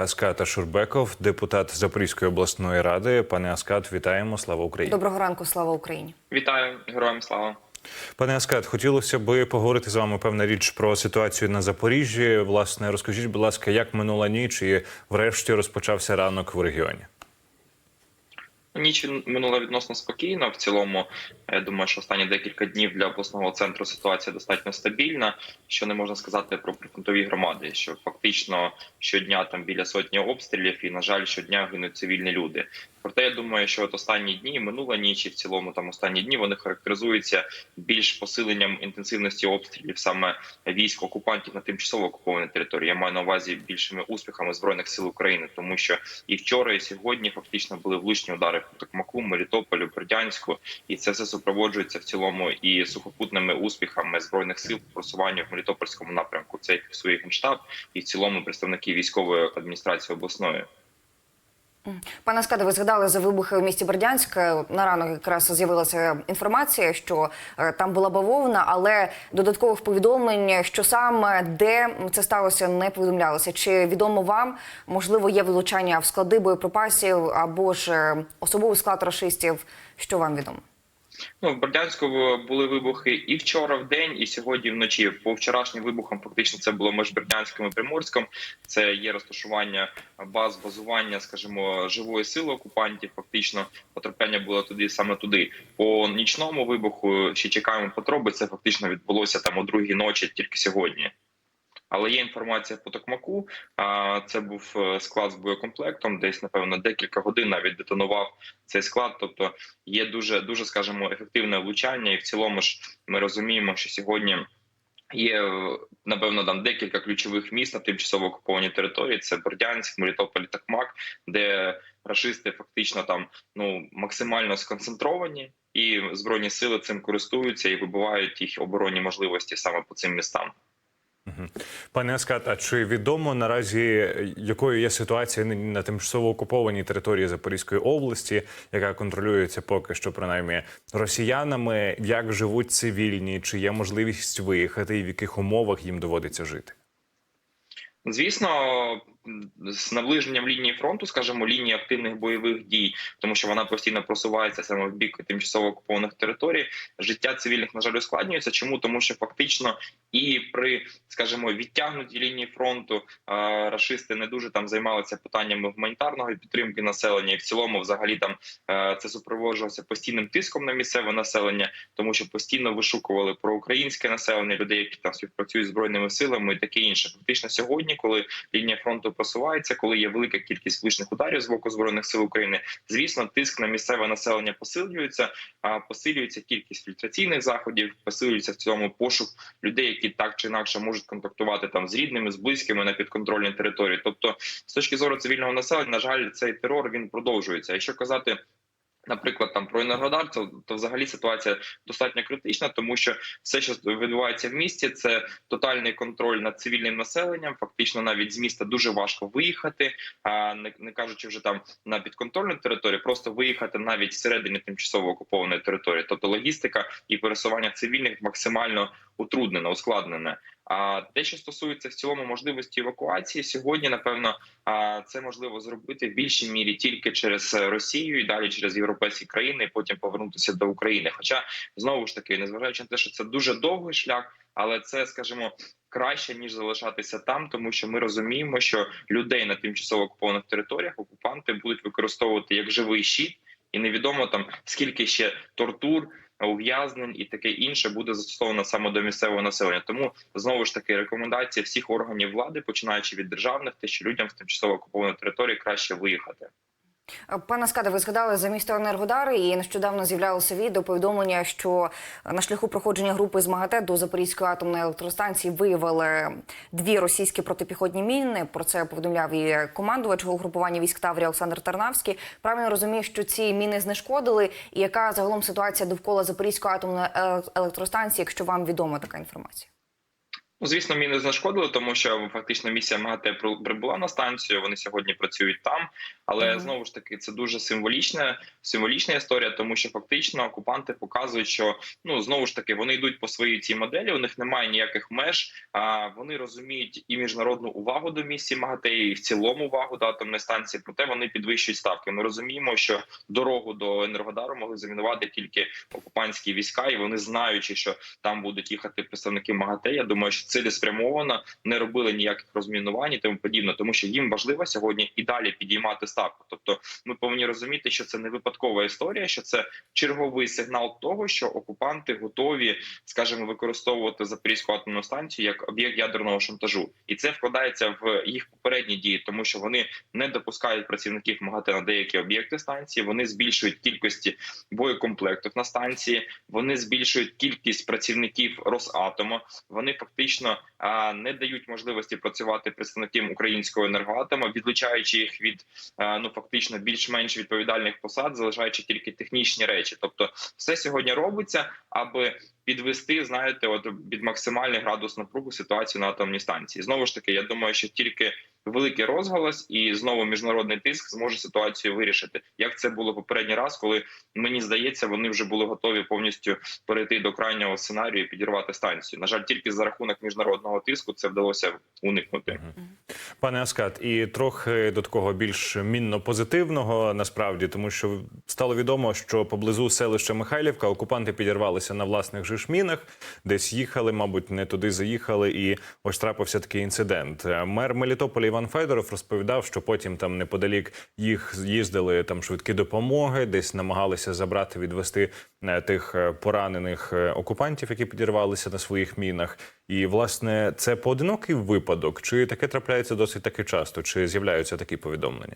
Аскат Ашурбеков, депутат Запорізької обласної ради. Пане Аскат, вітаємо! Слава Україні! Доброго ранку, слава Україні. Вітаю, героям слава. Пане Аскат, хотілося би поговорити з вами певна річ про ситуацію на Запоріжжі. Власне, розкажіть, будь ласка, як минула ніч і врешті розпочався ранок в регіоні? Ніч минула відносно спокійно. В цілому, я думаю, що останні декілька днів для обласного центру ситуація достатньо стабільна. Що не можна сказати про прифронтові громади, що фактично щодня там біля сотні обстрілів, і на жаль, щодня гинуть цивільні люди. Проте я думаю, що от останні дні, минула ніч і в цілому там останні дні вони характеризуються більш посиленням інтенсивності обстрілів саме військ окупантів на тимчасово окупованій території. Я маю на увазі більшими успіхами збройних сил України, тому що і вчора, і сьогодні фактично були влучні удари по Токмаку, Мелітополю, Бердянську, і це все супроводжується в цілому і сухопутними успіхами збройних сил по просуванню в Мелітопольському напрямку. Це фіксує генштаб і в цілому представники військової адміністрації обласної. Пане Скаде, ви згадали за вибухи в місті Бердянськ. На ранок якраз з'явилася інформація, що е, там була бавовна, але додаткових повідомлень, що саме де це сталося, не повідомлялося. Чи відомо вам можливо є влучання в склади боєприпасів або ж е, особовий склад рашистів? Що вам відомо? Ну, в Бердянську були вибухи і вчора в день, і сьогодні вночі. По вчорашнім вибухам фактично це було між Бердянськом і Приморськом. Це є розташування баз базування, скажімо, живої сили окупантів. Фактично потрапляння було туди саме туди. По нічному вибуху ще чекаємо потроби. Це фактично відбулося там о другій ночі, тільки сьогодні. Але є інформація по Токмаку. А це був е, склад з боєкомплектом. Десь напевно декілька годин навіть детонував цей склад. Тобто є дуже дуже скажімо, ефективне влучання, і в цілому ж ми розуміємо, що сьогодні. Є напевно там декілька ключових міст на тимчасово окупованій території. Це Бердянськ, Мелітополь, Токмак, де рашисти фактично там ну максимально сконцентровані, і збройні сили цим користуються і вибивають їх оборонні можливості саме по цим містам. Пане Аскат, а чи відомо наразі якою є ситуація на тимчасово окупованій території Запорізької області, яка контролюється поки що принаймні росіянами? Як живуть цивільні? Чи є можливість виїхати, і в яких умовах їм доводиться жити? Звісно, з наближенням лінії фронту, скажімо, лінії активних бойових дій, тому що вона постійно просувається саме в бік тимчасово окупованих територій. Життя цивільних на жаль ускладнюється. Чому тому, що фактично і при, скажімо, відтягнутій лінії фронту рашисти не дуже там займалися питаннями гуманітарної підтримки населення, і в цілому, взагалі, там це супроводжувалося постійним тиском на місцеве населення, тому що постійно вишукували проукраїнське населення, людей, які там співпрацюють з збройними силами, і таке інше. Фактично сьогодні, коли лінія фронту просувається, коли є велика кількість влучних ударів з боку збройних сил України. Звісно, тиск на місцеве населення посилюється, а посилюється кількість фільтраційних заходів, посилюється в цьому пошук людей, які так чи інакше можуть контактувати там з рідними, з близькими на підконтрольній території. Тобто, з точки зору цивільного населення, на жаль, цей терор він продовжується. Якщо казати. Наприклад, там про енергодар, то, взагалі ситуація достатньо критична, тому що все, що відбувається в місті, це тотальний контроль над цивільним населенням. Фактично, навіть з міста дуже важко виїхати, а не, не кажучи вже там на підконтрольну територію, просто виїхати навіть всередині тимчасово окупованої території. Тобто логістика і пересування цивільних максимально утруднена, ускладнене. А те, що стосується в цілому можливості евакуації, сьогодні напевно це можливо зробити в більшій мірі тільки через Росію і далі через європейські країни, і потім повернутися до України. Хоча знову ж таки, незважаючи на те, що це дуже довгий шлях, але це, скажімо, краще ніж залишатися там, тому що ми розуміємо, що людей на тимчасово окупованих територіях окупанти будуть використовувати як живий щит, і невідомо там скільки ще тортур ув'язнень і таке інше буде застосовано саме до місцевого населення. Тому знову ж таки рекомендація всіх органів влади, починаючи від державних, те, що людям з тимчасово окупованої території краще виїхати. Пане Скаде, ви згадали за місто Енергодари, і нещодавно з'являлося відео повідомлення, що на шляху проходження групи з МАГАТЕ до Запорізької атомної електростанції виявили дві російські протипіхотні міни. Про це повідомляв і командувач угрупування військ Таврія Олександр Тарнавський. Правильно розумію, що ці міни знешкодили. І яка загалом ситуація довкола Запорізької атомної електростанції, якщо вам відома така інформація? Ну, звісно, міни знешкодили, тому що фактично місія МАГАТЕ при- прибула на станцію. Вони сьогодні працюють там. Але Мгм. знову ж таки, це дуже символічна, символічна історія, тому що фактично окупанти показують, що ну знову ж таки вони йдуть по своїй цій моделі. У них немає ніяких меж. А вони розуміють і міжнародну увагу до місії МАГАТЕ, і в цілому увагу до атомної станції. Проте вони підвищують ставки. Ми розуміємо, що дорогу до Енергодару могли замінувати тільки окупантські війська, і вони знаючи, що там будуть їхати представники МАГАТЕ. Я думаю, що цілеспрямовано не робили ніяких розмінувань і тому подібне, тому що їм важливо сьогодні і далі підіймати ставку. Тобто, ми повинні розуміти, що це не випадкова історія, що це черговий сигнал того, що окупанти готові, скажімо, використовувати Запорізьку атомну станцію як об'єкт ядерного шантажу, і це вкладається в їх попередні дії, тому що вони не допускають працівників МАГАТЕ на деякі об'єкти станції. Вони збільшують кількості боєкомплектів на станції. Вони збільшують кількість працівників Росатому. Вони фактично а, не дають можливості працювати представникам українського енергоатому, відлучаючи їх від ну фактично більш-менш відповідальних посад, залишаючи тільки технічні речі. Тобто, все сьогодні робиться, аби підвести, знаєте, от під максимальний градус напругу ситуацію на атомній станції. Знову ж таки, я думаю, що тільки великий розголос і знову міжнародний тиск зможе ситуацію вирішити, як це було попередній раз, коли мені здається, вони вже були готові повністю перейти до крайнього сценарію і підірвати станцію. На жаль, тільки за рахунок міжнародного тиску це вдалося уникнути. Пане Аскат, і трохи до такого більш мінно позитивного насправді, тому що стало відомо, що поблизу селища Михайлівка окупанти підірвалися на власних же ж мінах, десь їхали, мабуть, не туди заїхали, і ось трапився такий інцидент. Мер Мелітополя Іван Федоров розповідав, що потім там неподалік їх їздили там швидкі допомоги, десь намагалися забрати, відвести е, тих е, поранених е, окупантів, які підірвалися на своїх мінах. І власне це поодинокий випадок, чи таке трапляється досить таки часто, чи з'являються такі повідомлення?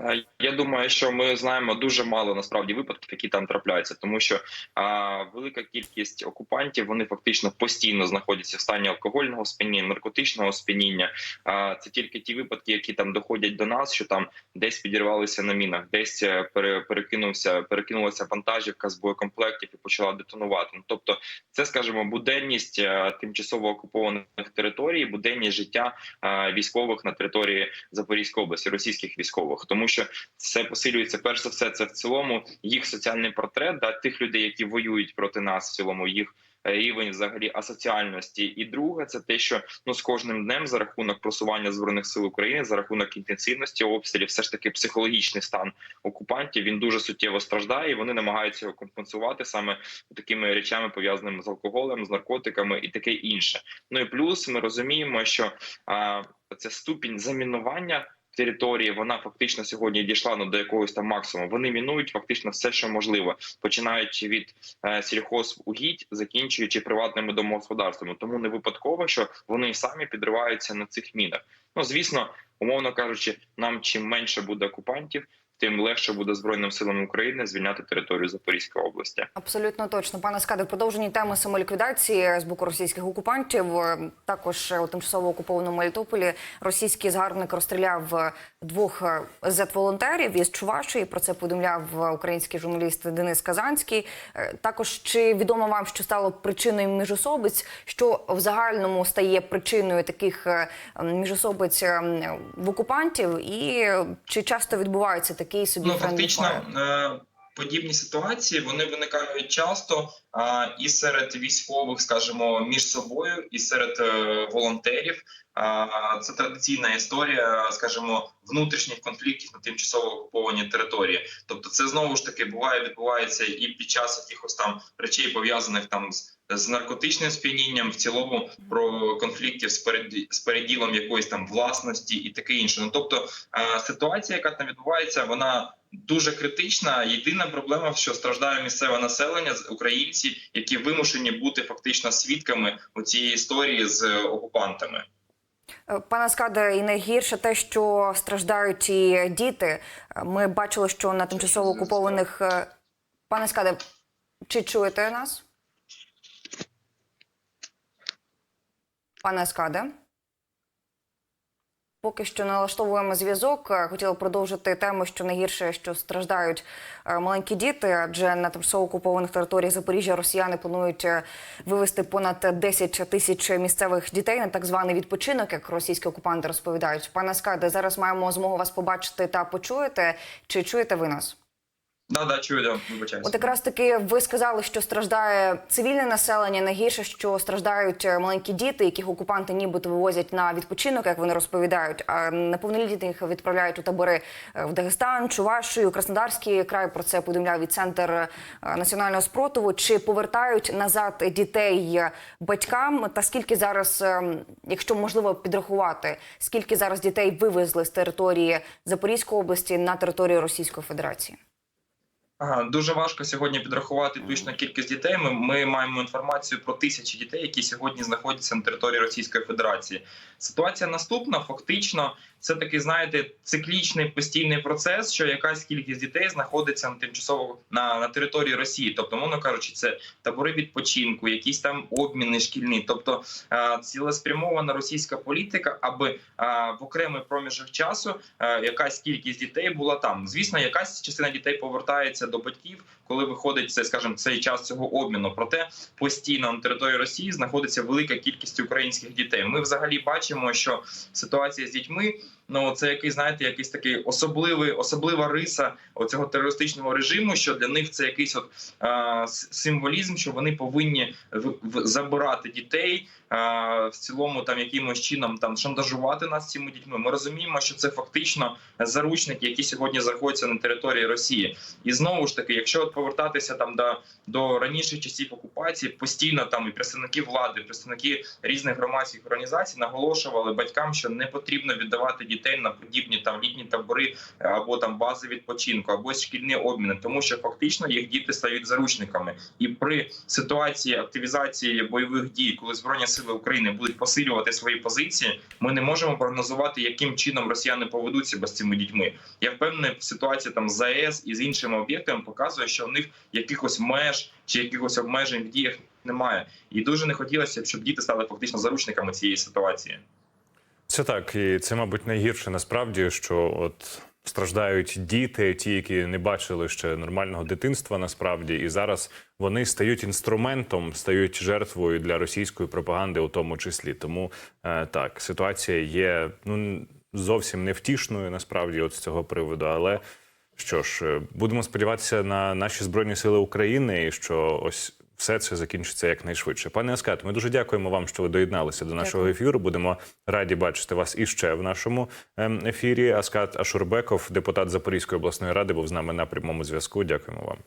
Е, Я думаю, що ми знаємо дуже мало насправді випадків, які там трапляються, тому що а, велика кількість окупантів вони фактично постійно знаходяться в стані алкогольного сп'яніння, наркотичного сп'яніння. А, це тільки ті випадки, які там доходять до нас, що там десь підірвалися на мінах, десь е, пере, перекинувся, перекинулася вантажівка з боєкомплектів і почала детонувати. Ну, тобто, це скажімо, буденність е, тимчасово окупованих територій, буденність життя е, військових на території Запорізької області, російських військових, тому що це посилюється перш за все. Це в цілому їх соціальний портрет да, тих людей, які воюють проти нас, в цілому їх. е, Рівень взагалі асоціальності, і друге, це те, що ну з кожним днем за рахунок просування збройних сил України, за рахунок інтенсивності обстрілів, все ж таки психологічний стан окупантів він дуже суттєво страждає. і Вони намагаються його компенсувати саме такими речами, пов'язаними з алкоголем, з наркотиками і таке інше. Ну і плюс ми розуміємо, що а, це ступінь замінування. Території вона фактично сьогодні дійшла ну, до якогось там максимуму. Вони мінують фактично все, що можливо, починаючи від е, сільхозугідь, закінчуючи приватними домогосподарствами. Тому не випадково, що вони самі підриваються на цих мінах. Ну звісно, умовно кажучи, нам чим менше буде окупантів, тим легше буде збройним силам України звільняти територію Запорізької області. Абсолютно точно, пане Скаде, в продовженні теми самоліквідації з боку російських окупантів. е, Також у тимчасово окупованому Мелітополі російський згарбник розстріляв двох е, зет-волонтерів із Чувашії. Про це повідомляв е, український журналіст Денис Казанський. Також чи відомо вам, що стало причиною міжособиць, що в загальному стає причиною таких міжособиць е, в окупантів, і чи часто відбуваються такі собі Ну фактично е, подібні ситуації вони виникають часто а, і серед військових, скажімо, між собою, і серед е, волонтерів. А, Це традиційна історія, скажімо, внутрішніх конфліктів на тимчасово окупованій території. Тобто, це знову ж таки буває, відбувається і під час якихось там речей пов'язаних там з. З наркотичним сп'янінням, в цілому про конфліктів з перед з переділом якоїсь там власності і таке інше. Ну тобто е, ситуація, яка там відбувається, вона дуже критична. Єдина проблема, що страждає місцеве населення, з- українці, які вимушені бути фактично свідками у цієї історії з е, окупантами. Е, Пане Скаде, і найгірше те, що страждають і діти. Ми бачили, що на тимчасово окупованих пане Скаде, чи чуєте нас? Пане Скаде? Поки що налаштовуємо зв'язок. Е, Хотіла продовжити тему, що найгірше, що страждають е, маленькі діти, адже на тимчасово окупованих територіях Запоріжжя росіяни планують е, вивезти понад 10 тисяч місцевих дітей на так званий відпочинок, як російські окупанти розповідають. Пане Скаде, зараз маємо змогу вас побачити та почуєте. Чи чуєте ви нас? Да, да, чую, да, вибачаюся. От якраз таки ви сказали, що страждає цивільне населення. Найгірше, що страждають е, маленькі діти, яких окупанти нібито вивозять на відпочинок, як вони розповідають. А неповнолітніх відправляють у табори е, в Дагестан, Чувашію, Краснодарський край. Про це повідомляв і центр е, національного спротиву. Чи повертають назад дітей батькам? Та скільки зараз, якщо можливо підрахувати, скільки зараз дітей вивезли з території Запорізької області на територію Російської Федерації? Дуже важко сьогодні підрахувати точну кількість дітей. Ми, ми маємо інформацію про тисячі дітей, які сьогодні знаходяться на території Російської Федерації. Ситуація наступна. Фактично, це такий, знаєте, циклічний постійний процес, що якась кількість дітей знаходиться на тимчасово на, на території Росії. Тобто, мовно кажучи, це табори відпочинку, якісь там обміни шкільні, тобто е, цілеспрямована російська політика, аби е, в окремий проміжок часу е, якась кількість дітей була там. Звісно, якась частина дітей повертається до батьків, коли виходить це, скажімо, цей час цього обміну. Проте постійно на території Росії знаходиться велика кількість українських дітей. Ми взагалі бачимо, що ситуація з дітьми. Ну, це який знаєте, якийсь такий особливий, особлива риса оцього терористичного режиму. Що для них це якийсь от с- символізм, що вони повинні в, в, забирати дітей а, в цілому, там якимось чином там шантажувати нас цими дітьми. Ми розуміємо, що це фактично заручники, які сьогодні знаходяться на території Росії. І знову ж таки, якщо от повертатися там до, до раніших часів окупації, постійно там і представники влади, представники різних громадських організацій наголошували батькам, що не потрібно віддавати дітей на подібні там літні табори е, або там бази відпочинку, або шкільні обміни, тому що фактично їх діти стають заручниками. І при ситуації активізації бойових дій, коли збройні сили України будуть посилювати свої позиції, ми не можемо прогнозувати, яким чином росіяни поведуть себе з цими дітьми. Я впевнений, ситуація там з АЕС і з іншими об'єктами показує, що у них якихось меж чи якихось обмежень в діях немає. І дуже не хотілося, б, щоб діти стали фактично заручниками цієї ситуації. Це так, і це, мабуть, найгірше насправді, що от страждають діти, ті, які не бачили ще нормального дитинства, насправді, і зараз вони стають інструментом, стають жертвою для російської пропаганди, у тому числі. Тому е, так, ситуація є ну зовсім невтішною, насправді, от з цього приводу, але. Що ж, е, будемо сподіватися на наші збройні сили України, і що ось все це закінчиться якнайшвидше. Пане Аскат, ми дуже дякуємо вам, що ви доєдналися до нашого ефіру. Будемо раді бачити вас іще в нашому ем, ефірі. Аскат Ашурбеков, депутат Запорізької обласної ради, був з нами на прямому зв'язку. Дякуємо вам.